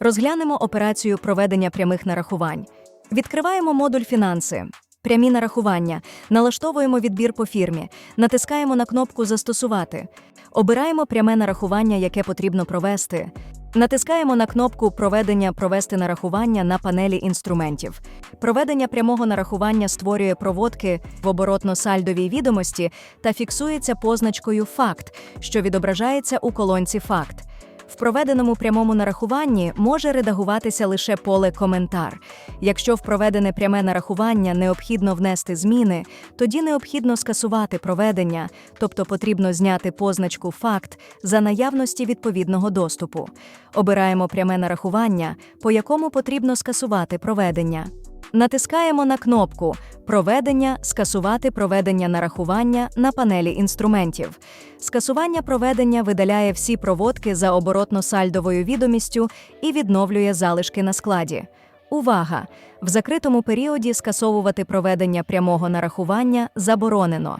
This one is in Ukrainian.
Розглянемо операцію проведення прямих нарахувань. Відкриваємо модуль Фінанси. Прямі нарахування. Налаштовуємо відбір по фірмі. Натискаємо на кнопку Застосувати. Обираємо пряме нарахування, яке потрібно провести. Натискаємо на кнопку Проведення провести нарахування на панелі інструментів. Проведення прямого нарахування створює проводки в оборотно-сальдовій відомості та фіксується позначкою Факт, що відображається у колонці Факт. Проведеному прямому нарахуванні може редагуватися лише поле Коментар. Якщо в проведене пряме нарахування необхідно внести зміни, тоді необхідно скасувати проведення, тобто потрібно зняти позначку Факт за наявності відповідного доступу. Обираємо пряме нарахування, по якому потрібно скасувати проведення. Натискаємо на кнопку Проведення скасувати проведення нарахування на панелі інструментів. Скасування проведення видаляє всі проводки за оборотно-сальдовою відомістю і відновлює залишки на складі. Увага! В закритому періоді скасовувати проведення прямого нарахування заборонено.